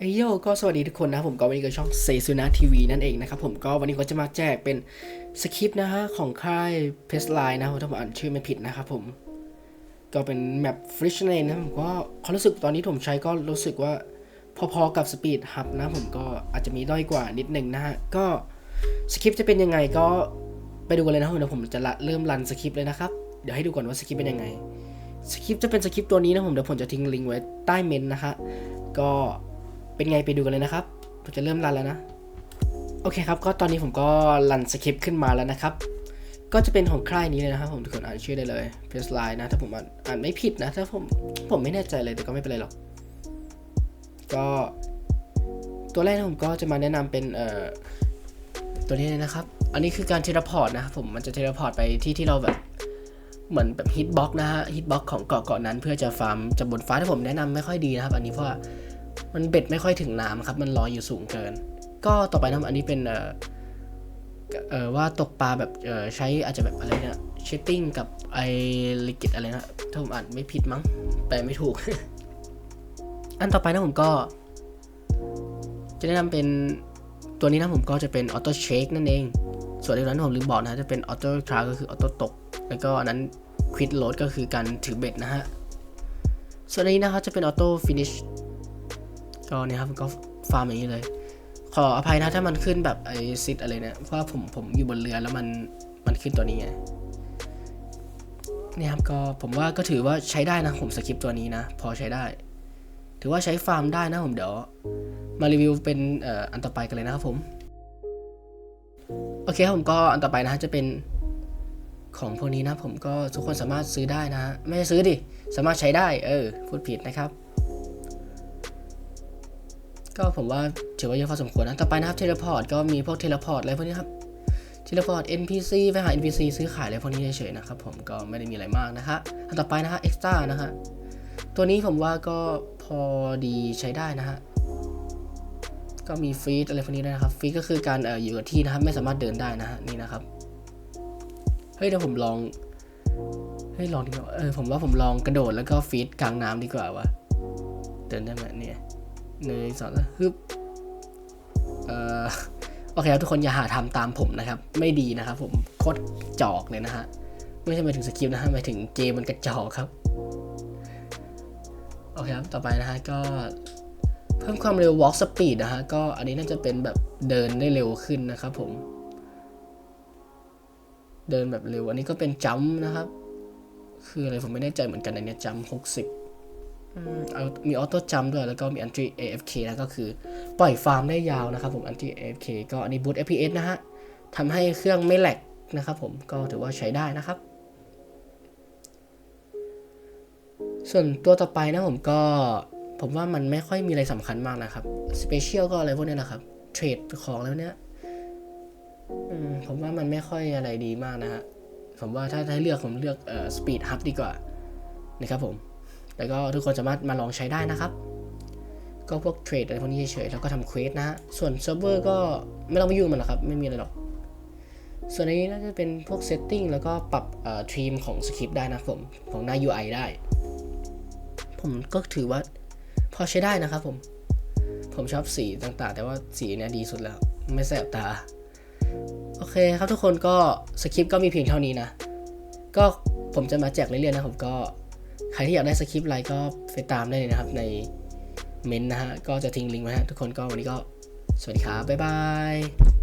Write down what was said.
เอโยก็สวัสดีทุกคนนะผมก็วันนี้ก็ช่องเซซูนาทีวีนั่นเองนะครับผมก็วันนี้ก็จะมาแจกเป็นสคริปต์นะฮะของค่ายเพสไลน์นะครับถ้าผมอ่านชื่อไม่ผิดนะครับผม ก็เป็นแมปฟริชเนนนะผมก็ความรู้สึกตอนนี้ผมใช้ก็รู้สึกว่าพอๆกับสปีดฮับนะผมก็อาจจะมีด้อยกว่านิดหนึ่งนะฮะก็สคริปต์จะเป็นยังไงก็ไปดูกันเลยนะครับเดี๋ยวผมจะละเริ่มรันสคริปต์เลยนะครับเดี๋ยวให้ดูก่อนว่าสคริปต์เป็นยังไงสคริปต์จะเป็นสคริปต์ตัวนี้นะผมเดี๋ยวผมจะทิ้งลิงก์ไว้ใต้เมนต์นะคะก็ เป็นไงไปดูกันเลยนะครับผมจะเริ่มรันแล้วนะ โอเคครับ ก็ตอนนี้ผมก็รันสคริปต์ขึ้นมาแล้วนะครับ ก็จะเป็นของค่ายนี้เลยนะครับผมทุกคนอ่านชื่อได้เลยเพสไลน์นะ ถ้าผมอ่านอ่านไม่ผิดนะ ถ้าผมผมไม่แน่ใจเลยแต่ก็ไม่เป็นไรหรอก ก็ตัวแรกนะผมก็จะมาแนะนำเป็นเอ่อตัวนี้เลยนะครับ อันนี้คือการเทเลพอร์ตนะครับผมมันจะเทเลพอร์ตไปที่ที่เราแบบเหมือนแบบฮิตบ็อกนะฮะฮิตบ็อกของเกาะเกาะนั้นเพื่อจะฟาร์มจากบนฟ้าที่ผมแนะนำไม่ค่อยดีนะครับ อันนี้เพราะว่า มันเบ็ดไม่ค่อยถึงน้ำครับ มันลอยอยู่สูงเกิน ก็ต่อไปนะอันนี้เป็นเอ่อเออว่าตกปลาแบบเออใช้อาจจะแบบอะไรเนี่ยชิตติ้งกับไอลิกิดอะไรนะถ้าผมอ่านไม่ผิดมั้งแปลไม่ถูก อันต่อไปนะผมก็ จะแนะนำเป็นตัวนี้นะผมก็จะเป็นออโต้เชคนั่นเอง ส่วนในนั้นผมลืมบอกนะจะเป็นออโต้ทราก็คือออโต้ตก แล้วก็อันนั้นควิดโหลดก็คือการถือเบ็ดนะฮะ ส่วนนี้นะครับจะเป็นออโต้ฟินิช ก็เนี่ยครับก็ฟาร์มอย่างนี้เลย ขออภัยนะถ้ามันขึ้นแบบไอซิดอะไรเนี่ยเพราะว่าผมผมอยู่บนเรือแล้วมันมันขึ้นตัวนี้ไงเนี่ยครับก็ผมว่าก็ถือว่าใช้ได้นะผมสคริปต์ตัวนี้นะ พอใช้ได้ ถือว่าใช้ฟาร์มได้นะผมเดี๋ยว มารีวิวเป็นอ,อ,อันต่อไปกันเลยนะครับผม โอเคครับผมก็อันต่อไปนะจะเป็นของพวกนี้นะผมก็ทุกคนสามารถซื้อได้นะฮะไม่ใช่ซื้อดิ สามารถใช้ได้ เออ พูดผิดนะครับ ก็ผมว่าถือว่าเยอะพอสมควรนะ ต่อไปนะครับเทเลพอร์ตก็มีพวกเทเลพอร์ตอะไรพวกนี้ครับเทเลพอร์ต NPC ไปหา NPC ซื้อขายอะไรพวกนี้เฉยๆนะครับผมก็ไม่ได้มีอะไรมากนะฮะอันต่อไปนะฮะ Extra นะฮะ ตัวนี้ผมว่าก็พอดีใช้ได้นะฮะ ก็มีฟีดอะไรพวกนี้ด้วยนะครับฟีดก็คือการเอ่ออยู่กับที่นะครับไม่สามารถเดินได้นะฮะนี่นะครับ เฮ้ยเดี๋ยวผมลอง เฮ้ยลองดีกว่า เออผมว่าผมลองกระโดดแล้วก็ฟีดกลางน้ำดีกว่าวะเดินได้ไหมเนี่ย หนึ่งสองฮึบเอ่อโอเคครับทุกคนอย่าหาทำตามผมนะครับ ไม่ดีนะครับ ผมโคตรจอกเลยนะฮะไม่ใช่หมายถึงสคริปต์นะฮะหมายถึงเกมมันกระจอกครับโอเคครับต่อไปนะฮะก็เพิ่มความเร็ว walk speed นะฮะก็อันนี้น่าจะเป็นแบบเดินได้เร็วขึ้นนะครับผม เดินแบบเร็ว อันนี้ก็เป็นจัมนะครับ คืออะไรผมไม่แน่ใจเหมือนกันในเนี้จัมหกสิบ มีออโต้จัมด้วย แล้วก็มี anti AFK นะก็คือปล่อยฟาร์มได้ยาวนะครับผม anti AFK ก็อันนี้ boost FPS นะฮะทำให้เครื่องไม่แหลกนะครับผมก็ถือว่าใช้ได้นะครับ ส่วนตัวต่อไปนะผมก็ผมว่ามันไม่ค่อยมีอะไรสำคัญมากนะครับสเปเชียลก็อะไรพวกนี้นะครับเทรดของแล้วเนี้ยผมว่ามันไม่ค่อยอะไรดีมากนะฮะผมว่าถ้าให้เลือกผมเลือกเอ่อสปีดฮับดีกว่านะครับผม แล้วก็ทุกคนสามารถมาลองใช้ได้นะครับ ก็พวกเทรดอะไรพวกนี้เฉยๆแล้วก็ทำเควสนะฮะส่วนเซิร์ฟเวอร์ก็ไม่ต้องไปยุ่งมันหรอกครับ ไม่มีอะไรหรอก ส่วนอันนี้น่าจะเป็นพวกเซตติ้งแล้วก็ปรับเอ่อทีมของสคริปต์ได้นะครับผมของหน้า UI ได้ ผมก็ถือว่าพอใช้ได้นะครับผม ผมชอบสีต่างๆ แต่ว่าสีเนี้ยดีสุดแล้ว ไม่แสบตา โอเคครับทุกคนก็สคริปต์ก็มีเพียงเท่านี้นะ ก็ผมจะมาแจกเรื่อยๆนะผมก็ ใครที่อยากได้สคริปต์อะไรก็ไปตามได้เลยนะครับในเมนต์นะฮะ ก็จะทิ้งลิงก์ไว้ฮะทุกคนก็วันนี้ก็สวัสดีครับ บ๊ายบาย